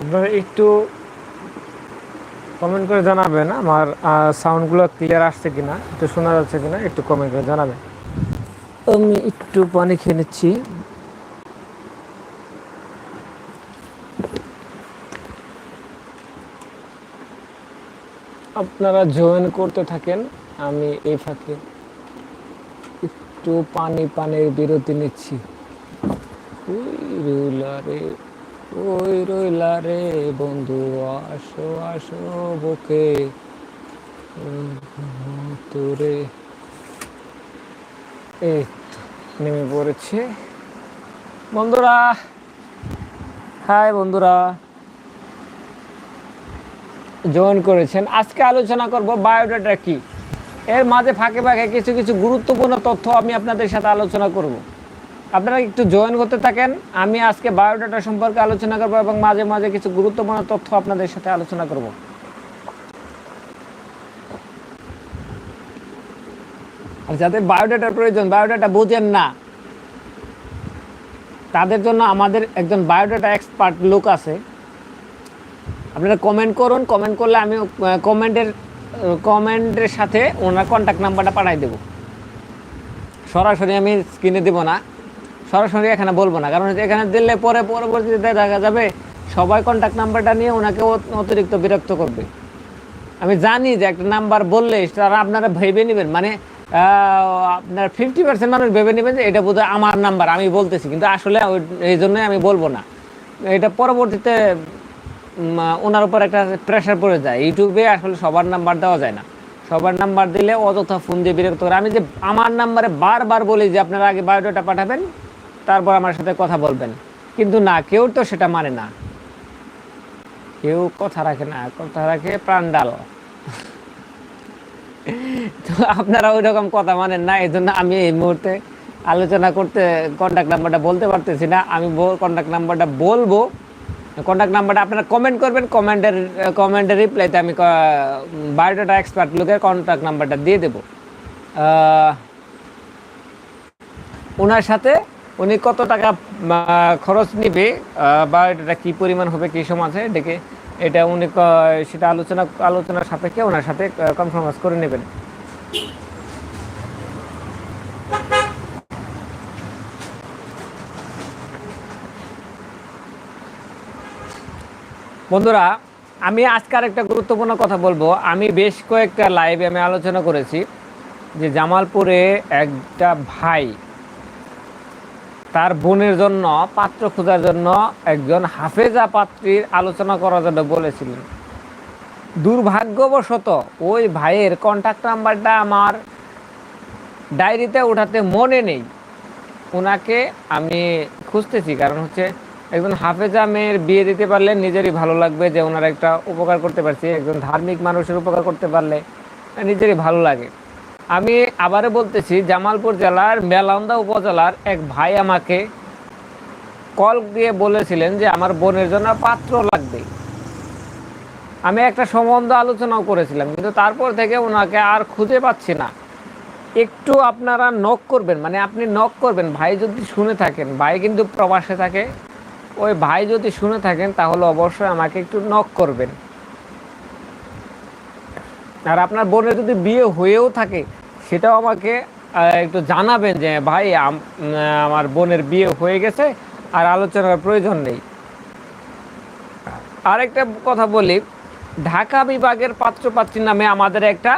আপনারা একটু কমেন্ট করে জানাবেন আমার সাউন্ডগুলো ক্লিয়ার আসছে কিনা, একটু শোনা যাচ্ছে কিনা, একটু কমেন্ট করে জানাবেন। আমি একটু পানি খেয়ে নিচ্ছি। আপনারা জয়েন করতে থাকেন, আমি এই ফাঁকে একটু পানি, পানির বিরতি নিচ্ছি। রে ওই রইলা রে বন্ধু, আসো আসো বুকে। তোরে এই নেমে পড়েছে। বন্ধুরা, হাই বন্ধুরা। জয়েন করেছেন। আজকে আলোচনা করব বায়োডাটা কি। এর মাঝে ফাঁকে ফাঁকে কিছু কিছু গুরুত্বপূর্ণ তথ্য আমি আপনাদের সাথে আলোচনা করব। আপনারা একটু জয়েন করতে থাকেন। আমি আজকে বায়োডাটা সম্পর্কে আলোচনা করব এবং মাঝে মাঝে কিছু গুরুত্বপূর্ণ তথ্য আপনাদের সাথে আলোচনা করব। আর যাদের বায়োডাটার প্রয়োজন বায়োডাটা বোঝেন না, তাদের জন্য আমাদের একজন বায়োডাটা এক্সপার্ট লোক আছে। আপনারা কমেন্ট করুন কমেন্ট করলে আমি কমেন্টের কমেন্টের সাথে ওনার কন্ট্যাক্ট নাম্বারটা পাঠাই দেবো। সরাসরি আমি স্ক্রিনে দেবো না। সরাসরি এখানে বলব না। কারণ এখানে দিলে পরে পরবর্তীতে দেখা যাবে সবাই কন্ট্যাক্ট নাম্বারটা নিয়ে ওনাকে অতিরিক্ত বিরক্ত করবে। আমি জানি যে একটা নাম্বার বললে তারা আপনারা ভেবে নেবেন। মানে আপনার ফিফটি পার্সেন্ট মানুষ ভেবে নেবেন যে এটা বোধহয় আমার নাম্বার আমি বলতেছি। কিন্তু আসলে এই জন্যই আমি বলব না। এটা পরবর্তীতে ওনার উপর একটা প্রেশার পড়ে যায়। ইউটিউবে আসলে সবার নাম্বার দেওয়া যায় না। সবার নাম্বার দিলে অযথা ফোন দিয়ে বিরক্ত করে। আমি যে আমার নাম্বারে বারবার বলি যে আপনারা আগে বায়োডাটা পাঠাবেন তারপর আমার সাথে কথা বলবেন। কিন্তু না, কেউ তো সেটা মানে না। কেউ কথা রাখে না, কথা রাখে প্রাণডাল তো আপনারা ওই রকম কথা মানেন না এই জন্য আমি এই মুহূর্তে আলোচনা করতে কন্ট্যাক্ট নাম্বারটা বলতে পারতেছি না। আমি কন্ট্যাক্ট নাম্বারটা বলব। কন্ট্যাক্ট নাম্বারটা আপনারা কমেন্ট করবেন কমেন্টের কমেন্টের রিপ্লাইতে আমি বায়োডাটা এক্সপার্ট লোকের কন্ট্যাক্ট নাম্বারটা দিয়ে দেবো। ওনার সাথে উনি কত টাকা খরচ নেবে বা এটা কী পরিমাণ হবে, কী সমাজে ডেকে এটা উনি সেটা আলোচনা, আলোচনার সাপেক্ষে ওনার সাথে কনফার্মাস করে নেবেন। বন্ধুরা, আমি আজকার একটা গুরুত্বপূর্ণ কথা বলব। আমি বেশ কয়েকটা লাইভে আমি আলোচনা করেছি যে জামালপুরে একটা ভাই তার বোনের জন্য, পাত্র খোঁজার জন্য একজন হাফেজা পাত্রীর আলোচনা করার জন্য বলেছিলেন। দুর্ভাগ্যবশত ওই ভাইয়ের কন্ট্যাক্ট নাম্বারটা আমার ডায়েরিতে ওঠাতে মনে নেই। ওনাকে আমি খুঁজতেছি, কারণ হচ্ছে একজন হাফেজা মেয়ের বিয়ে দিতে পারলে নিজেরই ভালো লাগবে যে ওনার একটা উপকার করতে পারছি, একজন ধার্মিক মানুষের উপকার করতে পারলে নিজেরই ভালো লাগে। আমি আবারও বলতেছি, জামালপুর জেলার মেলান্দা উপজেলার এক ভাই আমাকে কল দিয়ে বলেছিলেন যে আমার বোনের জন্য পাত্র লাগবে। আমি একটা সম্বন্ধ আলোচনাও করেছিলাম, কিন্তু তারপর থেকে ওনাকে আর খুঁজে পাচ্ছি না। একটু আপনারা নক করবেন মানে আপনি নক করবেন, ভাই যদি শুনে থাকেন, ভাই কিন্তু প্রবাসে থাকে, ওই ভাই যদি শুনে থাকেন তাহলে অবশ্যই আমাকে একটু নক করবেন। আর আপনার বোনের যদি বিয়ে হয়েও থাকে, সেটাও আমাকে একটু জানাবেন যে, ভাই আমার বোনের বিয়ে হয়ে গেছে আর আলোচনার প্রয়োজন নেই। আরেকটা কথা বলি, ঢাকা বিভাগের পাত্রপাত্রী নামে আমাদের একটা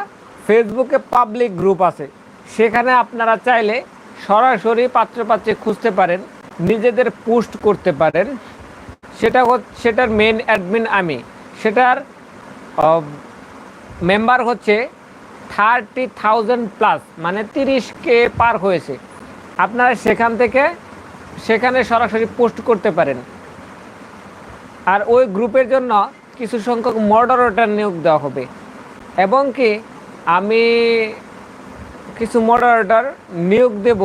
ফেসবুকে পাবলিক গ্রুপ আছে। সেখানে আপনারা চাইলে সরাসরি পাত্রপাত্রী খুঁজতে পারেন, নিজেদের পোস্ট করতে পারেন। সেটা সেটার মেন অ্যাডমিন আমি। সেটার মেম্বার হচ্ছে থার্টি থাউজেন্ড প্লাস মানে তিরিশ কে পার হয়েছে। আপনারা সেখান থেকে, সেখানে সরাসরি পোস্ট করতে পারেন। আর ওই গ্রুপের জন্য কিছু সংখ্যক মডারেটর নিয়োগ দেওয়া হবে। এবং কি, আমি কিছু মডারেটর নিয়োগ দেব,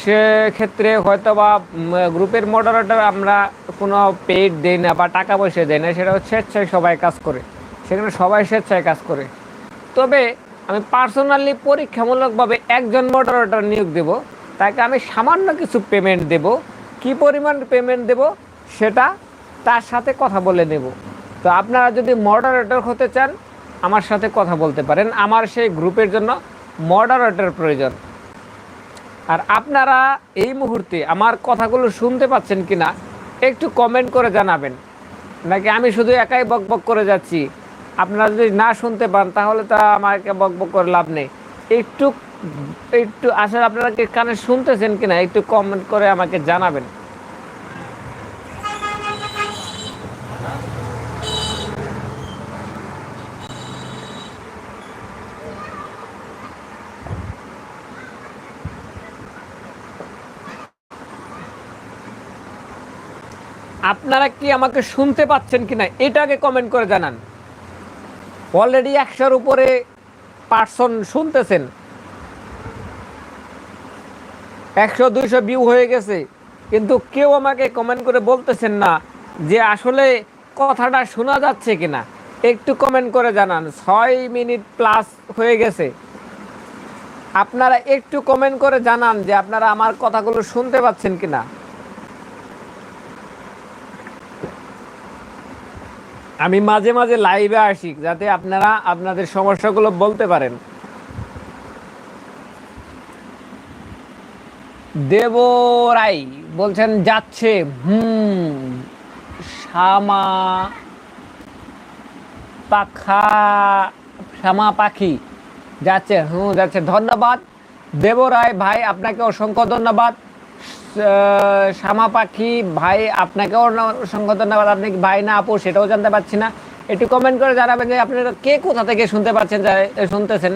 সেক্ষেত্রে হয়তো বা গ্রুপের মডারেটর আমরা কোনো পেইড দেই না বা টাকা পয়সা দেই না, সেটা হচ্ছে স্বেচ্ছায় সবাই কাজ করে। সেখানে সবাই স্বেচ্ছায় কাজ করে। তবে আমি পার্সোনালি পরীক্ষামূলকভাবে একজন মডারেটর নিয়োগ দেব, তাকে আমি সামান্য কিছু পেমেন্ট দেব। কি পরিমাণ পেমেন্ট দেব সেটা তার সাথে কথা বলে নেব। তো আপনারা যদি মডারেটর হতে চান, আমার সাথে কথা বলতে পারেন। আমার সেই গ্রুপের জন্য মডারেটর প্রয়োজন। আর আপনারা এই মুহূর্তে আমার কথাগুলো শুনতে পাচ্ছেন কি না একটু কমেন্ট করে জানাবেন। নাকি আমি শুধু একাই বক বক করে যাচ্ছি? আপনারা যদি না শুনতে পান, তাহলে তা আমাকে বক বক করে লাভ নেই। একটু একটু আসলে আপনারা কি কানে শুনতেছেন কিনা, একটু কমেন্ট করে আমাকে জানাবেন। আপনারা কি আমাকে শুনতে পাচ্ছেন কিনা এটাকে কমেন্ট করে জানান। অলরেডি একশোর উপরে পার্সন শুনতেছেন। একশো, দুইশো ভিউ হয়ে গেছে। কিন্তু কেউ আমাকে কমেন্ট করে বলতেছেন না যে আসলে কথাটা শোনা যাচ্ছে কিনা। একটু কমেন্ট করে জানান। ছয় মিনিট প্লাস হয়ে গেছে। আপনারা একটু কমেন্ট করে জানান যে আপনারা আমার কথাগুলো শুনতে পাচ্ছেন কিনা। আমি মাঝে মাঝে লাইভে আসি, যাতে আপনারা আপনাদের সমস্যাগুলো বলতে পারেন। দেব রাই বলছেন, যাচ্ছে। হুম, শ্যামা পাখা, শ্যামা পাখি। যাচ্ছে, হুম, যাচ্ছে। ধন্যবাদ। দেব রায় ভাই, আপনাকে অসংখ্য ধন্যবাদ। শ্যামা পাখি, ভাই, আপনাকেও অসংখ্য ধন্যবাদ আপনি ভাই না আপু, সেটাও জানতে পারছি না। একটু কমেন্ট করে জানাবেন যে আপনারা কে কোথা থেকে শুনতে পাচ্ছেন শুনতেছেন।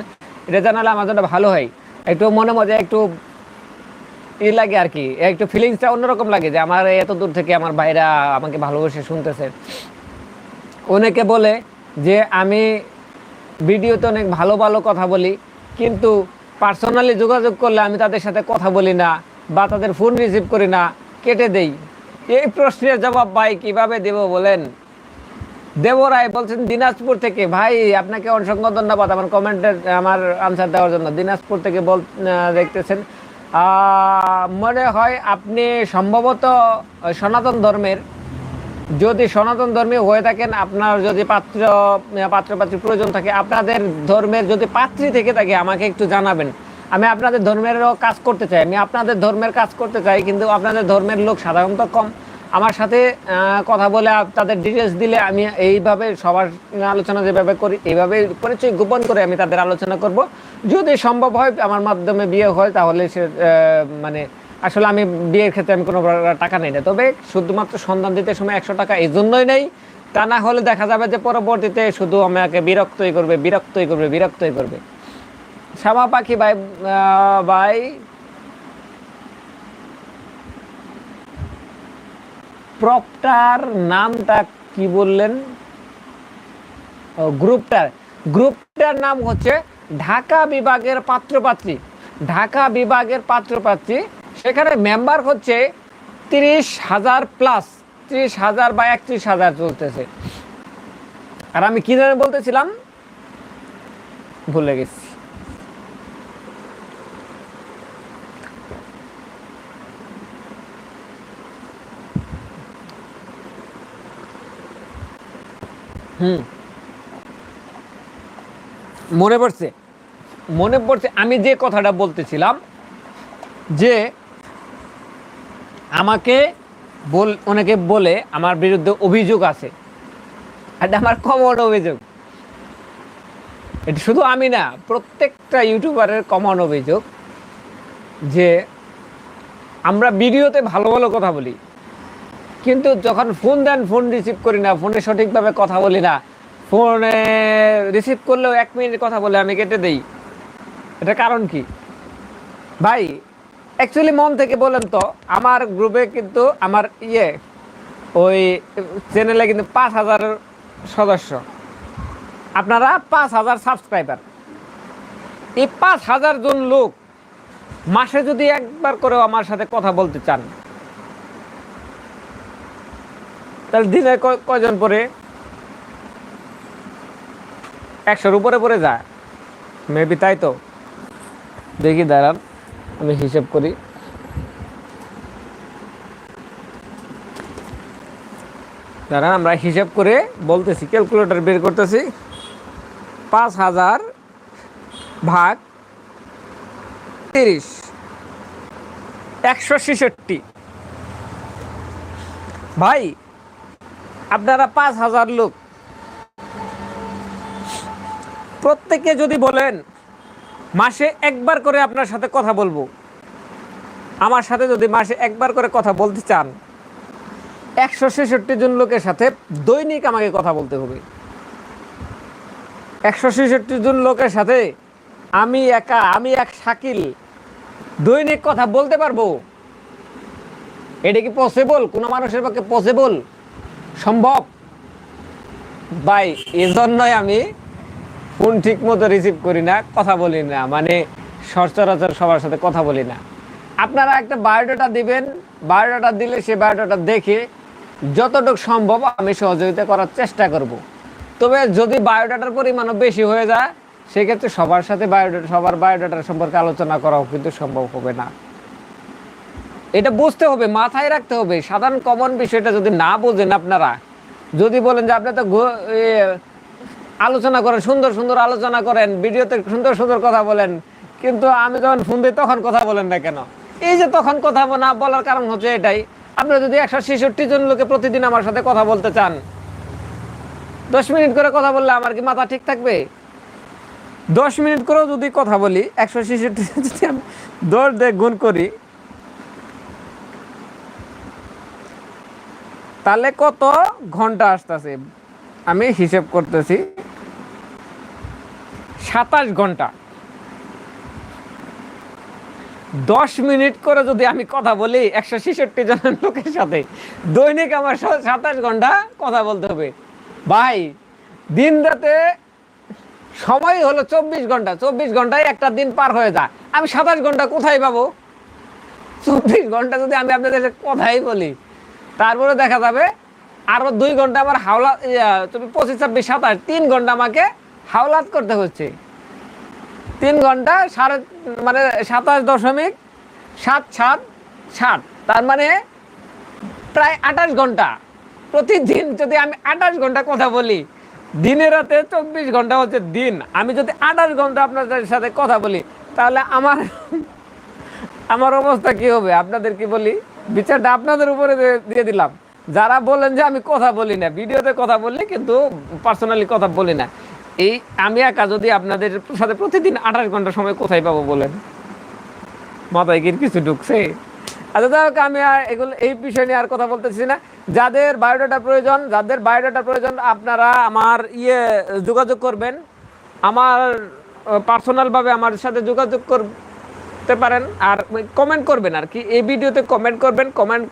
এটা জানালে আমার জন্য ভালো হয়। একটু মনে মধ্যে একটু ই লাগে আর কি। একটু ফিলিংসটা অন্যরকম লাগে যে আমার এত দূর থেকে আমার ভাইরা আমাকে ভালোবেসে শুনতেছে। অনেকে বলে যে আমি ভিডিওতে অনেক ভালো ভালো কথা বলি, কিন্তু পার্সোনালি যোগাযোগ করলে আমি তাদের সাথে কথা বলি না। বা তাদের ফোন রিসিভ করি না, কেটে দেই। এই প্রশ্নের জবাব ভাই কীভাবে দেব বলেন? দেব রায় বলছেন, দিনাজপুর থেকে। ভাই, আপনাকে অসংখ্য ধন্যবাদ আমার কমেন্টের আমার আনসার দেওয়ার জন্য। দিনাজপুর থেকে বল দেখতেছেন মনে হয় আপনি সম্ভবত সনাতন ধর্মের। যদি সনাতন ধর্মী হয়ে থাকেন, আপনার যদি পাত্র পাত্র পাত্রী প্রয়োজন থাকে, আপনাদের ধর্মের যদি পাত্রী থেকে থাকে, আমাকে একটু জানাবেন। আমি আপনাদের ধর্মেরও কাজ করতে চাই, আমি আপনাদের ধর্মের কাজ করতে চাই, কিন্তু আপনাদের ধর্মের লোক সাধারণত কম। আমার সাথে কথা বলে তাদের ডিটেলস দিলে আমি এইভাবে সবার আলোচনা যেভাবে করি, এইভাবে পরিচয় গোপন করে আমি তাদের আলোচনা করব। যদি সম্ভব হয় আমার মাধ্যমে বিয়ে হয়, তাহলে সে মানে আসলে আমি বিয়ের ক্ষেত্রে আমি কোনো টাকা নেই না। তবে শুধুমাত্র সন্ধান দিতে সময় একশো টাকা এই জন্যই নেই। তা না হলে দেখা যাবে যে পরবর্তীতে শুধু আমাকে বিরক্তই করবে বিরক্তই করবে বিরক্তই করবে। শ্যামা পাখি ভাই ভাই প্রপটার নামটা কি বললেন গ্রুপটার গ্রুপটার নাম হচ্ছে ঢাকা বিভাগের পাত্রপাত্রী ঢাকা বিভাগের পাত্রপাত্রী সেখানে মেম্বার হচ্ছে তিরিশ হাজার প্লাস ত্রিশ হাজার বা একত্রিশ হাজার চলতেছে আর আমি কি জানি বলতেছিলাম ভুলে গেছি হুম। মনে পড়ছে? মনে পড়ছে, আমি যে কথাটা বলতেছিলাম, যে আমাকে বল, অনেকে বলে আমার বিরুদ্ধে অভিযোগ আছে। এটা আমার কমন অভিযোগ। এটা শুধু আমি না, প্রত্যেকটা ইউটিউবারের কমন অভিযোগ যে আমরা ভিডিওতে ভালো ভালো কথা বলি। কিন্তু যখন ফোন দেন ফোন রিসিভ করি না ফোনে সঠিকভাবে কথা বলি না। ফোনে রিসিভ করলেও এক মিনিট কথা বলে, আমি কেটে দেই। এটা কারণ কি? ভাই অ্যাকচুয়ালি মন থেকে বলেন তো, আমার গ্রুপে কিন্তু আমার ইয়ে ওই চ্যানেলে কিন্তু পাঁচ হাজার সদস্য। আপনারা পাঁচ হাজার সাবস্ক্রাইবার এই পাঁচ হাজার জন লোক মাসে যদি একবার করেও আমার সাথে কথা বলতে চান তাহলে দিনে কয়জন পরে একশোর উপরে পরে যায়। মেবি তাই তো। দেখি, দাঁড়ান, আমি হিসেব করি। দাঁড়ান, আমরা হিসাব করে বলতেছি ক্যালকুলেটর বের করতেছি। পাঁচ হাজার ভাগ তিরিশ। একশো ছেষট্টি। ভাই আপনারা পাঁচ হাজার লোক। প্রত্যেকে যদি বলেন, মাসে একবার করে আপনার সাথে কথা বলব। আমার সাথে যদি মাসে একবার করে কথা বলতে চান, একশো ছেষট্টি জন লোকের সাথে দৈনিক আমাকে কথা বলতে হবে। একশো ছেষট্টি জন লোকের সাথে আমি একা, আমি এক শাকিল, দৈনিক কথা বলতে পারব? এটা কি পসিবল কোনো মানুষের পক্ষে পসিবল সম্ভব? ভাই, এজন্যই আমি ফোন ঠিক মতো রিসিভ করি না, কথা বলি না মানে সচরাচর সবার সাথে কথা বলি না। আপনারা একটা বায়োডাটা দিবেন বায়োডাটা দিলে সে বায়োডাটা দেখে যতটুকু সম্ভব আমি সহযোগিতা করার চেষ্টা করব। তবে যদি বায়োডাটার পরিমাণও বেশি হয়ে যায়, সেক্ষেত্রে সবার সাথে বায়োডাটা সবার বায়োডাটার সম্পর্কে আলোচনা করাও কিন্তু সম্ভব হবে না। এটা বুঝতে হবে, মাথায় রাখতে হবে। সাধারণ কমন বিষয়টা যদি না বোঝেন আপনারা, যদি বলেন যে আপনি তো আলোচনা করেন, সুন্দর সুন্দর আলোচনা করেন, ভিডিওতে সুন্দর সুন্দর কথা বলেন, কিন্তু আমি যখন ফোন দিই তখন কথা বলেন না কেন? এই যে তখন কথা না বলার কারণ হচ্ছে এটাই। আপনারা যদি একশো ছেষট্টি জন লোকে প্রতিদিন আমার সাথে কথা বলতে চান, দশ মিনিট করে কথা বললে আমার কি মাথা ঠিক থাকবে? দশ মিনিট করেও যদি কথা বলি, একশো ছেষট্টি যদি আমি দশ দিয়ে গুণ করি তাহলে কত ঘণ্টা আসতেছে? আমি হিসেব করতেছি, সাতাশ ঘণ্টা। দশ মিনিট করে যদি আমি কথা বলি, একশো ছেষট্টি জনের লোকের সাথে, দৈনিক আমার সাতাশ ঘণ্টা কথা বলতে হবে। ভাই, দিন রাতে সময় হলো চব্বিশ ঘণ্টা, চব্বিশ ঘন্টায় একটা দিন পার হয়ে যায়। আমি সাতাশ ঘণ্টা কোথায় পাবো? চব্বিশ ঘণ্টা যদি আমি আপনাদের কথাই বলি তারপরে দেখা যাবে আরও দুই ঘণ্টা আমার হাওলা তুমি পঁচিশ, ছাব্বিশ, সাতাশ, তিন ঘণ্টা আমাকে হাওলাত করতে হচ্ছে। তিন ঘণ্টা সাড়ে মানে সাতাশ দশমিক সাত সাত ষাট তার মানে প্রায় আঠাশ ঘণ্টা। প্রতিদিন যদি আমি আঠাশ ঘণ্টা কথা বলি, দিনে রাতে চব্বিশ ঘণ্টা হচ্ছে দিন। আমি যদি আঠাশ ঘণ্টা আপনাদের সাথে কথা বলি, তাহলে আমার আমার অবস্থা কি হবে? আপনাদের কি বলি? বিচারটা আপনাদের উপরে দিয়ে- দিলাম। যারা বলেন যে আমি কথা বলি না, ভিডিওতে কথা বললি কিন্তু পার্সোনালি কথা বলি না। এই আমি একা যদি আপনাদের সাথে প্রতিদিন আঠাশ ঘণ্টা সময় কোথায় পাবো বলেন? মাথায় কি কিছু ঢুকছে? আচ্ছা যাই হোক, আমি আর এগুলো এই বিষয় নিয়ে আর কথা বলতেছি না। যাদের বায়োডাটা প্রয়োজন, যাদের বায়োডাটা প্রয়োজন, আপনারা আমার ইয়ে যোগাযোগ করবেন। আমার পার্সোনালভাবে আমার সাথে যোগাযোগ করতে পারেন আর কমেন্ট করবেন আর কি। এই ভিডিওতে কমেন্ট করবেন কমেন্ট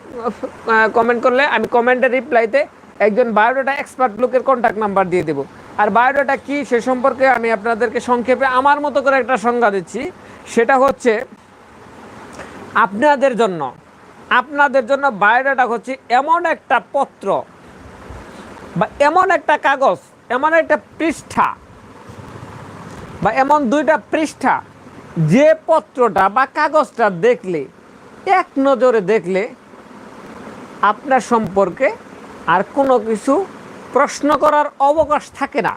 কমেন্ট করলে আমি কমেন্টের রিপ্লাইতে একজন বায়োডাটা এক্সপার্ট লোকের কন্ট্যাক্ট নাম্বার দিয়ে দেবো। আর বায়োডাটা কি সে সম্পর্কে আমি আপনাদেরকে সংক্ষেপে আমার মতো করে একটা সংজ্ঞা দিচ্ছি। সেটা হচ্ছে, আপনাদের জন্য আপনাদের জন্য বায়োডাটা হচ্ছে এমন একটা পত্র বা এমন একটা কাগজ, এমন একটা পৃষ্ঠা বা এমন দুইটা পৃষ্ঠা যে পত্রটা বা কাগজটা দেখলে, এক নজরে দেখলে আপনার সম্পর্কে আর কোনো কিছু প্রশ্ন করার অবকাশ থাকে না।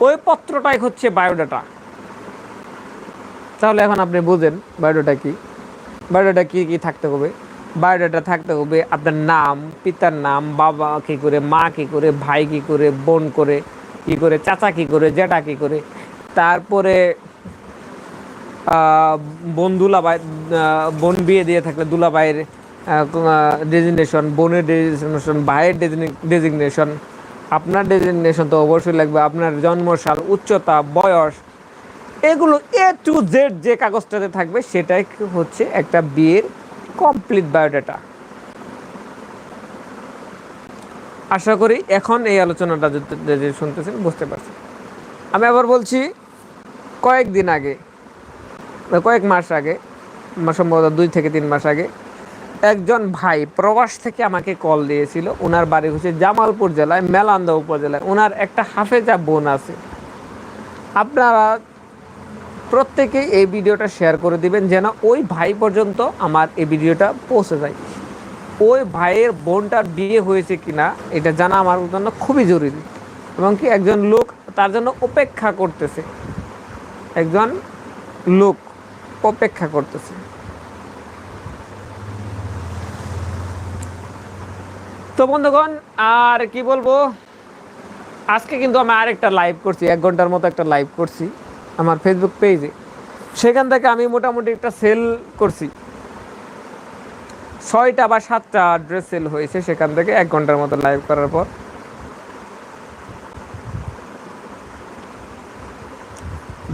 ওই পত্রটাই হচ্ছে বায়োডাটা। তাহলে এখন আপনি বুঝেন বায়োডাটা কি? বায়োডাটা কি কি থাকতে হবে? বায়োডাটা থাকতে হবে আপনার নাম, পিতার নাম, বাবা কি করে, মা কি করে, ভাই কি করে, বোন করে, কি করে, চাচা কি করে, জেঠা কি করে। তারপরে বোন দুলাভাই বোন বিয়ে দিয়ে থাকলে দুলাভাইয়ের ডেজিগনেশন বোনের ডেজিগনেশন ভাইয়ের ডেজিগনেশন আপনার ডেজিগনেশন তো অবশ্যই লাগবে। আপনার জন্মসাল, উচ্চতা, বয়স, এগুলো এ টু জেড যে কাগজটাতে থাকবে, সেটাই হচ্ছে একটা বিয়ের কমপ্লিট বায়োডাটা আশা করি এখন এই আলোচনাটা যদি শুনতেছেন, বুঝতে পারছেন। আমি আবার বলছি, কয়েকদিন আগে কয়েক মাস আগে সম্ভবত দুই থেকে তিন মাস আগে, একজন ভাই প্রবাস থেকে আমাকে কল দিয়েছিল। ওনার বাড়ি হচ্ছে জামালপুর জেলায়, মেলান্দা উপজেলায়। ওনার একটা হাফেজা বোন আছে। আপনারা প্রত্যেকেই এই ভিডিওটা শেয়ার করে দিবেন, যেন ওই ভাই পর্যন্ত আমার এই ভিডিওটা পৌঁছে যায়। ওই ভাইয়ের বোনটার বিয়ে হয়েছে কিনা, এটা জানা আমার জন্য খুবই জরুরি। এবং কি একজন লোক তার জন্য অপেক্ষা করতেছে। একজন লোক অপেক্ষা করতেছে। তো বন্ধুগণ, আর কি বলব? আজকে কিন্তু আমি আরেকটা লাইভ করছি, এক ঘণ্টার মতো একটা লাইভ করছি আমার ফেসবুক পেজে সেখান থেকে আমি মোটামুটি একটা সেল করছি। ছয়টা বা সাতটা ড্রেস সেল হয়েছে সেখান থেকে এক ঘণ্টার মতো লাইভ করার পর।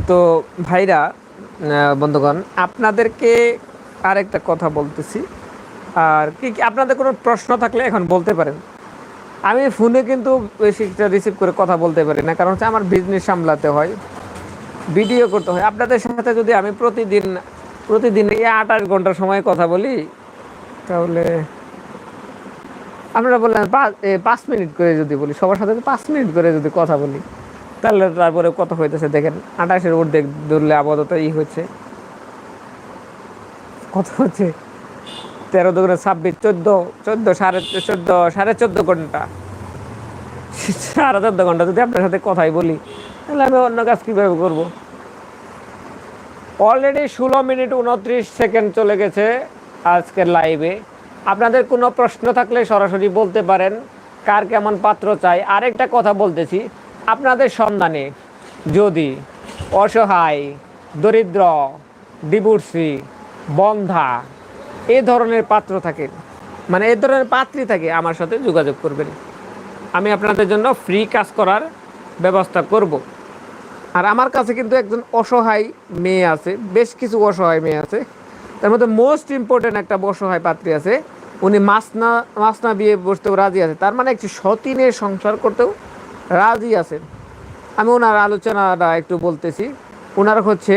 তো ভাইরা বন্ধুগণ, আপনাদেরকে আরেকটা কথা বলতেছি। আর কি আপনাদের কোনো প্রশ্ন থাকলে এখন বলতে পারেন। আমি ফোনে কিন্তু বেশিটা রিসিভ করে কথা বলতে পারি না, কারণ হচ্ছে আমার বিজনেস সামলাতে হয় ভিডিও করতে হয়। আপনাদের সাথে যদি আমি প্রতিদিন প্রতিদিন এই আঠাশ ঘণ্টা সময় কথা বলি, তাহলে আপনারা বললেন পাঁচ মিনিট করে যদি বলি, সবার সাথে পাঁচ মিনিট করে যদি কথা বলি। তাহলে তারপরে কত হইতেছে দেখেন, আঠাশের অর্ধেক ধরলে আপাতত ই হচ্ছে। কত হচ্ছে? তেরো দুগুণে ছাব্বিশ, চোদ্দ চোদ্দ সাড়ে চোদ্দ সাড়ে চোদ্দ ঘণ্টা। সাড়ে চোদ্দ ঘণ্টা যদি আপনার সাথে কথাই বলি, তাহলে আমি অন্য কাজ কীভাবে করব? অলরেডি ষোলো মিনিট উনত্রিশ সেকেন্ড চলে গেছে আজকের লাইভে আপনাদের কোনো প্রশ্ন থাকলে সরাসরি বলতে পারেন, কার কেমন পাত্র চাই? আরেকটা কথা বলতেছি আপনাদের সন্ধানে যদি অসহায়, দরিদ্র, ডিভোর্সি, বন্ধা এই ধরনের পাত্র থাকে মানে এই ধরনের পাত্রী থাকে, আমার সাথে যোগাযোগ করবেন। আমি আপনাদের জন্য ফ্রি কাজ করার ব্যবস্থা করব। আর আমার কাছে কিন্তু একজন অসহায় মেয়ে আছে, বেশ কিছু অসহায় মেয়ে আছে। তার মধ্যে মোস্ট ইম্পর্টেন্ট একটা অসহায় পাত্রী আছে, উনি মাসনা মাসনা বিয়ে বসতেও রাজি আছে। তার মানে একটি সতীনের সংসার করতেও রাজি আছেন। আমি ওনার আলোচনাটা একটু বলতেছি। ওনার হচ্ছে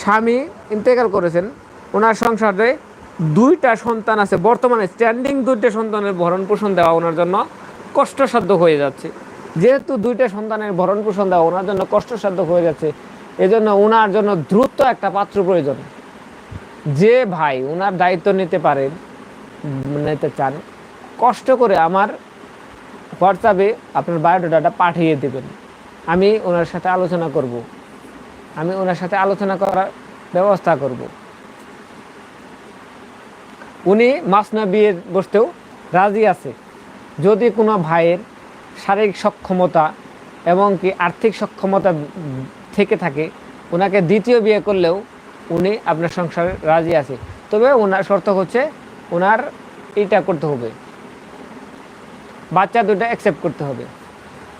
স্বামী ইন্তেকাল করেছেন। ওনার সংসারে দুইটা সন্তান আছে। বর্তমানে স্ট্যান্ডিং দুইটা সন্তানের ভরণ পোষণ দেওয়া ওনার জন্য কষ্টসাধ্য হয়ে যাচ্ছে। যেহেতু দুইটা সন্তানের ভরণ পোষণ দেওয়া ওনার জন্য কষ্টসাধ্য হয়ে যাচ্ছে, এজন্য ওনার জন্য দ্রুত একটা পাত্র প্রয়োজন। যে ভাই ওনার দায়িত্ব নিতে পারেন নিতে চান, কষ্ট করে আমার হোয়াটসঅ্যাপে আপনার বায়োডাটাটা পাঠিয়ে দেবেন। আমি ওনার সাথে আলোচনা করব। আমি ওনার সাথে আলোচনা করার ব্যবস্থা করব। উনি মাসনা বিয়ে বসতেও রাজি আছে। যদি কোনো ভাইয়ের শারীরিক সক্ষমতা এবং কি আর্থিক সক্ষমতা থেকে থাকে, ওনাকে দ্বিতীয় বিয়ে করলেও উনি আপনার সংসারে রাজি আছে। তবে ওনার শর্ত হচ্ছে ওনার এইটা করতে হবে। বাচ্চা দুটো অ্যাকসেপ্ট করতে হবে।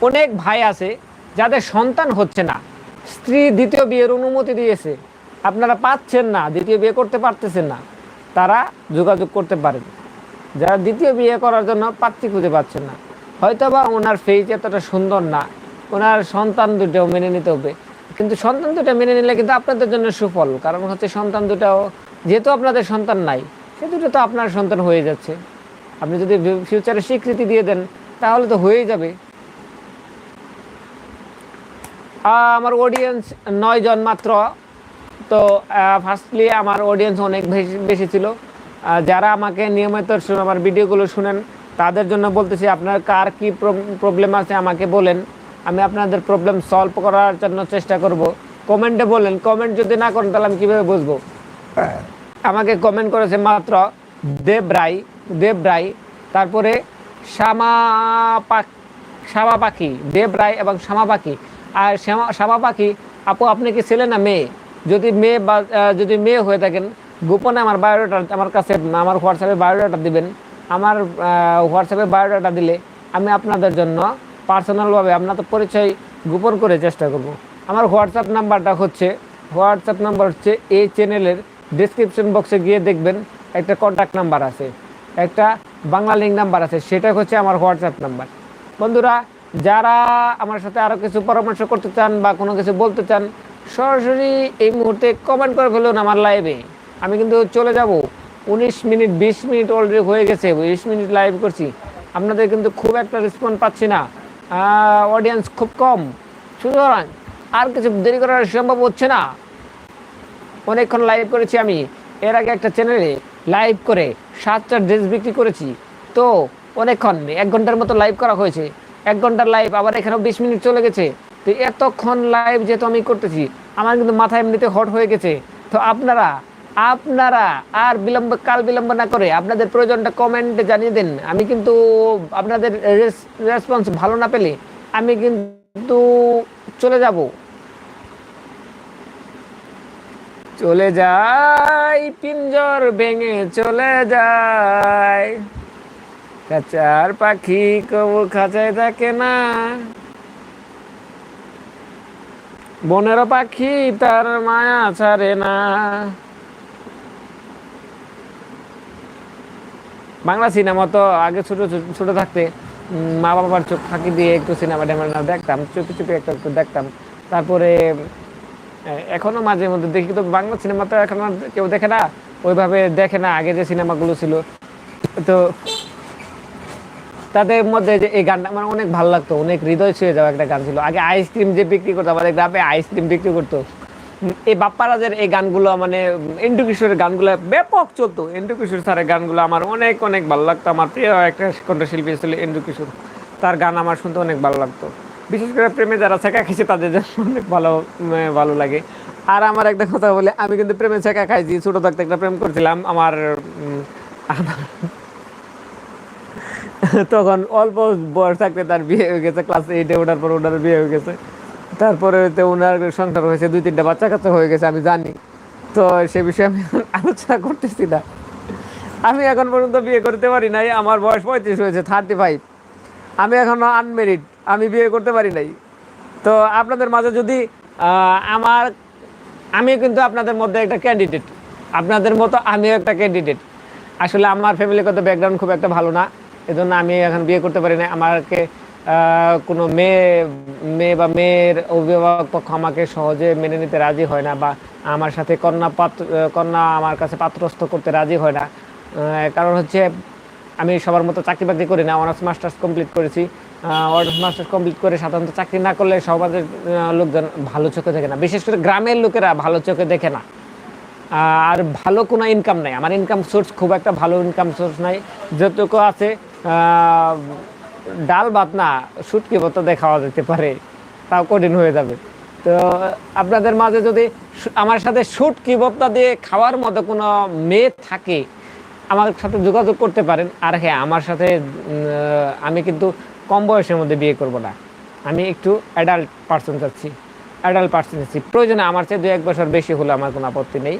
অনেক ভাই আছে, যাদের সন্তান হচ্ছে না। স্ত্রী দ্বিতীয় বিয়ের অনুমতি দিয়েছে। আপনারা পাচ্ছেন না, দ্বিতীয় বিয়ে করতে পারতেছেন না। তারা যোগাযোগ করতে পারেন। যারা দ্বিতীয় বিয়ে করার জন্য পাত্রী খুঁজে পাচ্ছেন না। হয়তো বা ওনার ফেজ এতটা সুন্দর না। ওনার সন্তান দুটোও মেনে নিতে হবে। কিন্তু সন্তান দুটো মেনে নিলে কিন্তু আপনাদের জন্য সুফল। কারণ হচ্ছে সন্তান দুটাও, যেহেতু আপনাদের সন্তান নাই, সে দুটো তো আপনার সন্তান হয়ে যাচ্ছে। আপনি যদি ফিউচারে স্বীকৃতি দিয়ে দেন তাহলে তো হয়েই যাবে। আমার অডিয়েন্স নয় জন মাত্র। তো ফার্স্টলি আমার অডিয়েন্স অনেক বেশি বেশি ছিল। যারা আমাকে নিয়মিত আমার ভিডিওগুলো শুনেন তাদের জন্য বলতেছি আপনার কার কি প্রবলেম আছে আমাকে বলেন। আমি আপনাদের প্রবলেম সলভ করার জন্য চেষ্টা করব। কমেন্টে বলেন কমেন্ট যদি না করেন তাহলে আমি কীভাবে বুঝব? আমাকে কমেন্ট করেছে মাত্র দেব রায়। দেব রায়, তারপরে শ্যামা শ্যামা পাখি, দেব রায় এবং শ্যামা পাখি। আর শ্যামা শ্যামা পাখি, আপু, আপনি কি ছেলে না মেয়ে? যদি মেয়ে বা যদি মেয়ে হয়ে থাকেন, গোপনে আমার বায়োডাটা, আমার কাছে, আমার হোয়াটসঅ্যাপে বায়োডাটা দিবেন। আমার হোয়াটসঅ্যাপে বায়োডাটা দিলে আমি আপনাদের জন্য পার্সোনালভাবে আপনার পরিচয় গোপন করে চেষ্টা করব। আমার হোয়াটসঅ্যাপ নাম্বারটা হচ্ছে, হোয়াটসঅ্যাপ নাম্বার হচ্ছে এই চ্যানেলের ডিসক্রিপশন বক্সে গিয়ে দেখবেন, একটা কন্ট্যাক্ট নাম্বার আছে। একটা বাংলা লিঙ্ক নাম্বার আছে, সেটা হচ্ছে আমার হোয়াটসঅ্যাপ নাম্বার বন্ধুরা, যারা আমার সাথে আরও কিছু পরামর্শ করতে চান বা কোনো কিছু বলতে চান, সরাসরি এই মুহূর্তে কমেন্ট করে ফেলুন আমার লাইভে আমি কিন্তু চলে যাব। উনিশ মিনিট, বিশ মিনিট অলরেডি হয়ে গেছে। বিশ মিনিট লাইভ করছি। আপনাদের কিন্তু খুব একটা রেসপন্স পাচ্ছি না। অডিয়েন্স খুব কম। সুতরাং আর কিছু দেরি করার সম্ভব হচ্ছে না। অনেকক্ষণ লাইভ করেছি আমি। এর আগে একটা চ্যানেলে লাইভ করে সাতটা ড্রেস বিক্রি করেছি। তো অনেকক্ষণ, এক ঘণ্টার মতো লাইভ করা হয়েছে। এক ঘণ্টার লাইভ, আবার এখানেও বিশ মিনিট চলে গেছে। তো এতক্ষণ লাইভ যেহেতু আমি করতেছি, আমার কিন্তু মাথা এমনিতে হট হয়ে গেছে। তো আপনারা আপনারা আর বিলম্ব, কাল বিলম্ব না করে আপনাদের প্রয়োজনটা কমেন্টে জানিয়ে দেন। আমি কিন্তু আপনাদের রেসপন্স ভালো না পেলে আমি কিন্তু চলে যাব। চলে যাই পিঞ্জর ভেঙে চলে যায়। খাঁচার পাখি কবু খাঁচায় থাকে না। বনের পাখি তার মায়া ছাড়ে না। বাংলা সিনেমা তো আগে ছোট ছোট- থাকতে মা বাবার চোখ ফাঁকি দিয়ে একটু সিনেমা টেমা দেখতাম চুপি চুপি একটু একটু দেখতাম। তারপরে এখনও মাঝে মধ্যে দেখি তো বাংলা সিনেমা তো এখন কেউ দেখে না, ওইভাবে দেখে না, আগে যে সিনেমাগুলো ছিল। তো তাদের মধ্যে যে এই গানটা আমার অনেক ভালো লাগতো, অনেক হৃদয় ছুঁয়ে যাওয়া একটা গান ছিল। আগে আইসক্রিম যে বিক্রি করতো, আমাদের গ্রামে আইসক্রিম বিক্রি করতো। এই বাপ্পারাজের এই গানগুলো মানে এন্ডু কিশোরের গানগুলো ব্যাপক চলতো। এন্ডু কিশোর স্যারের গানগুলো আমার অনেক অনেক ভালো লাগতো। আমার প্রিয় একটা কণ্ঠশিল্পী ছিল এন্ডু কিশোর। তার গান আমার শুনতে অনেক ভালো লাগতো। বিশেষ করে প্রেমে যারা ছেঁকা খেয়েছে তাদের জন্য অনেক ভালো ভালো লাগে। আর আমার একটা কথা বলে, আমি কিন্তু প্রেমে ছেঁকা খাইছি, ছোটো থাকতে একটা প্রেম করছিলাম। আমার তখন অল্প বয়স থাকতে তার বিয়ে হয়ে গেছে, ক্লাস এইটে ওঠার পর ওনার বিয়ে হয়ে গেছে। তারপরে তো ওনার সংসার হয়েছে, দুই, তিনটা বাচ্চা কাচ্চা হয়ে গেছে, আমি জানি। তো সে বিষয়ে আমি আলোচনা করতেছি না। আমি এখন পর্যন্ত বিয়ে করতে পারি নাই, আমার বয়স পঁয়ত্রিশ হয়েছে থার্টি ফাইভ আমি এখনও আনমেরিড আমি বিয়ে করতে পারি নাই। তো আপনাদের মাঝে যদি আমার আমি কিন্তু আপনাদের মধ্যে একটা ক্যান্ডিডেট আপনাদের মতো আমিও একটা ক্যান্ডিডেট আসলে আমার ফ্যামিলিগত ব্যাকগ্রাউন্ড খুব একটা ভালো না। এজন্য আমি এখন বিয়ে করতে পারি না আমাকে কোনো মেয়ে মেয়ে বা মেয়ের অভিভাবক পক্ষ আমাকে সহজে মেনে নিতে রাজি হয় না বা আমার সাথে কন্যা পাত্র, কন্যা আমার কাছে পাত্রস্থ করতে রাজি হয় না। কারণ হচ্ছে আমি সবার মতো চাকরি বাকরি করি না। অনার্স মাস্টার্স কমপ্লিট করেছি। অনার্স মাস্টার্স কমপ্লিট করে সাধারণত চাকরি না করলে সমাজের লোকজন ভালো চোখে দেখে না। বিশেষ করে গ্রামের লোকেরা ভালো চোখে দেখে না। আর ভালো কোনো ইনকাম নাই। আমার ইনকাম সোর্স খুব একটা ভালো ইনকাম সোর্স নাই। যতটুকু আছে ডাল ভাত না, শুটকি মতো দেখাওয়া যেতে পারে। তাও কঠিন হয়ে যাবে। তো আপনাদের মাঝে যদি আমার সাথে শুটকি ভত্তা দিয়ে খাওয়ার মতো কোনো মেয়ে থাকে, আমার সাথে যোগাযোগ করতে পারেন। আর হ্যাঁ আমার সাথে আমি কিন্তু কম বয়সের মধ্যে বিয়ে করব না। আমি একটু অ্যাডাল্ট পার্সন চাচ্ছি। অ্যাডাল্ট পার্সন চাচ্ছি। প্রয়োজনে আমার চেয়ে দু এক বছর বেশি হলে আমার কোনো আপত্তি নেই।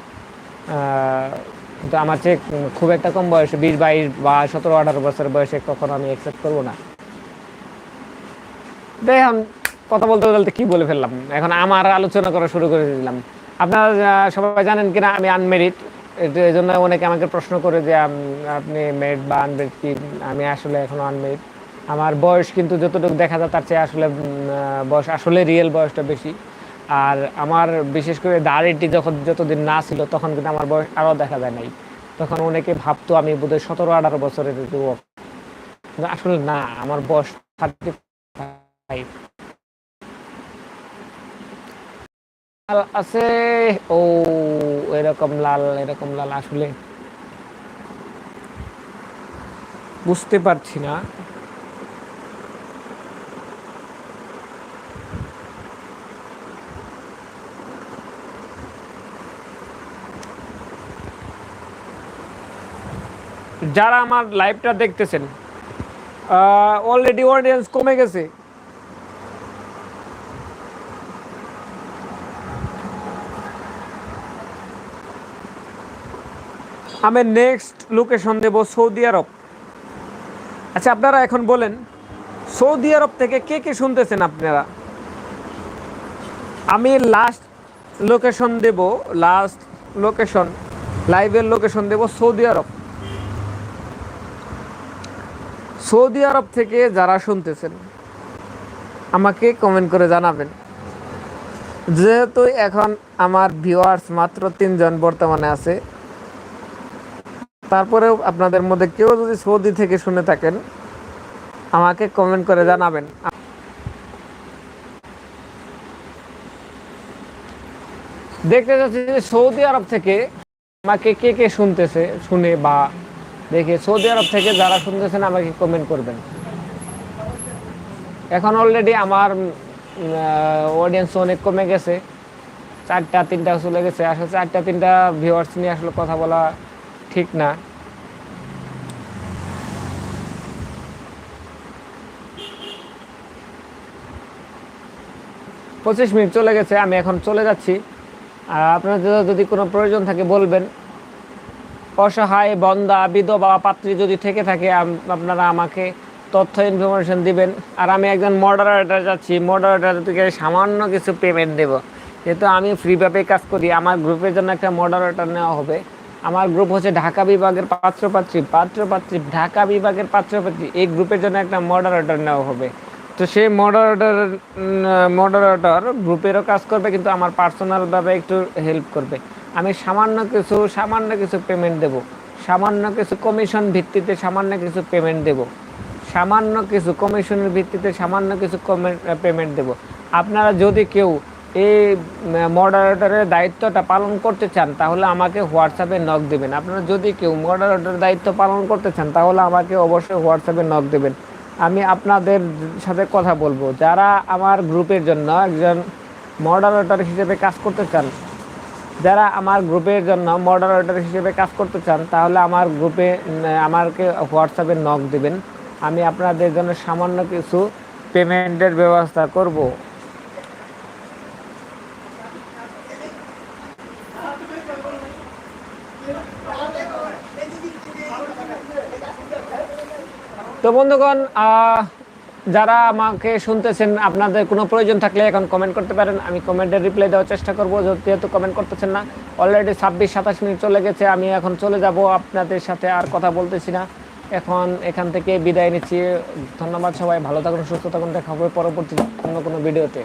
কিন্তু আমার চেয়ে খুব একটা কম বয়সে বিশ, বাইশ বা সতেরো, আঠারো বছর বয়সে কখনো আমি অ্যাকসেপ্ট করব না। দেখুন কথা বলতে বলতে কি বলে ফেললাম? এখন আমার আলোচনা করা শুরু করে দিলাম। আপনারা সবাই জানেন কিনা, আমি আনমেরিড এই জন্য অনেকে আমাকে প্রশ্ন করে যে আপনি মেরিড বা আনমেরিড কি? আমি আসলে এখনও আনমেরিড আমার বয়স কিন্তু যতটুকু দেখা যায়, তার চেয়ে আসলে বয়স, আসলে রিয়েল বয়সটা বেশি। আর আমার বিশেষ করে দাড়িটি যখন যতদিন না ছিল, তখন কিন্তু আমার বয়স আরও দেখা যায় নাই। তখন অনেকে ভাবতো আমি বোধহয় সতেরো, আঠারো বছরের যুবক। আসলে না, আমার বয়স থার্টি ফাইভ লাল আছে, ও, এরকম লাল এরকম লাল আসলে বুঝতে পারছি না। যারা আমার লাইভটা দেখতেছেন অলরেডি অডিয়েন্স কমে গেছে। আমি নেক্সট লোকেশন দেব সৌদি আরব। আচ্ছা আপনারা এখন বলেন, সৌদি আরব থেকে কে কে শুনতেছেন আপনারা? আমি লাস্ট লোকেশন দেব লাস্ট লোকেশন লাইভের লোকেশন দেব সৌদি আরব। সৌদি আরব থেকে যারা শুনতেছেন, আমাকে কমেন্ট করে জানাবেন। যেহেতু এখন আমার ভিউয়ার্স মাত্র তিনজন বর্তমানে আছে, তারপরেও আপনাদের মধ্যে কেউ যদি সৌদি থেকে শুনে থাকেন, আমাকে কমেন্ট করে জানাবেন। দেখতে যাচ্ছি যে সৌদি আরব থেকে আমাকে কে কে শুনতেছে, শুনে বা দেখে, সৌদি আরব থেকে যারা শুনতেছেন আমাকে কমেন্ট করবেন। এখন অলরেডি আমার অডিয়েন্স অনেক কমে গেছে। চারটা, তিনটা চলে গেছে। আসলে চারটা, তিনটা ভিউয়ার্স নিয়ে আসলে কথা বলা ঠিক না। পঁচিশ মিনিট চলে গেছে, আমি এখন চলে যাচ্ছি। আর আপনাদের যদি কোনো প্রয়োজন থাকে বলবেন। অসহায়, বন্দা, বিধবা, পাত্রী যদি থেকে থাকে আপনারা আমাকে তথ্য ইনফরমেশন দিবেন। আর আমি একজন মডারেটার যাচ্ছি। মডারেটার থেকে সামান্য কিছু পেমেন্ট দেব। যেহেতু আমি ফ্রিভাবে কাজ করি, আমার গ্রুপের জন্য একটা মডারেটার নেওয়া হবে। আমার গ্রুপ হচ্ছে ঢাকা বিভাগের পাত্রপাত্রী। পাত্রপাত্রী, ঢাকা বিভাগের পাত্রপাত্রী, এই গ্রুপের জন্য একটা মডারেটর নেওয়া হবে। তো সেই মডারেটর মডারেটর গ্রুপেরও কাজ করবে, কিন্তু আমার পার্সোনালভাবে একটু হেল্প করবে। আমি সামান্য কিছু সামান্য কিছু পেমেন্ট দেব। সামান্য কিছু কমিশন ভিত্তিতে সামান্য কিছু পেমেন্ট দেব। সামান্য কিছু কমিশনের ভিত্তিতে সামান্য কিছু পেমেন্ট দেব। আপনারা যদি কেউ এই মডারেটরের দায়িত্বটা পালন করতে চান, তাহলে আমাকে হোয়াটসঅ্যাপে নক দেবেন। আপনারা যদি কেউ মডারেটরের দায়িত্ব পালন করতে চান, তাহলে আমাকে অবশ্যই হোয়াটসঅ্যাপে নক দেবেন। আমি আপনাদের সাথে কথা বলব। যারা আমার গ্রুপের জন্য একজন মডারেটর হিসেবে কাজ করতে চান যারা আমার গ্রুপের জন্য মডারেটর হিসেবে কাজ করতে চান, তাহলে আমার গ্রুপে আমাকে হোয়াটসঅ্যাপে নক দেবেন। আমি আপনাদের জন্য সামান্য কিছু পেমেন্টের ব্যবস্থা করব। তো বন্ধুগণ যারা আমাকে শুনতেছেন, আপনাদের কোনো প্রয়োজন থাকলে এখন কমেন্ট করতে পারেন। আমি কমেন্টের রিপ্লাই দেওয়ার চেষ্টা করব, যেহেতু কমেন্ট করতেছেন না। অলরেডি ছাব্বিশ, সাতাশ মিনিট চলে গেছে, আমি এখন চলে যাব। আপনাদের সাথে আর কথা বলতেছি না। এখন এখান থেকে বিদায় নিচ্ছি। ধন্যবাদ সবাই, ভালো থাকুন, সুস্থ থাকুন। দেখা হবে পরবর্তী অন্য কোনো ভিডিওতে।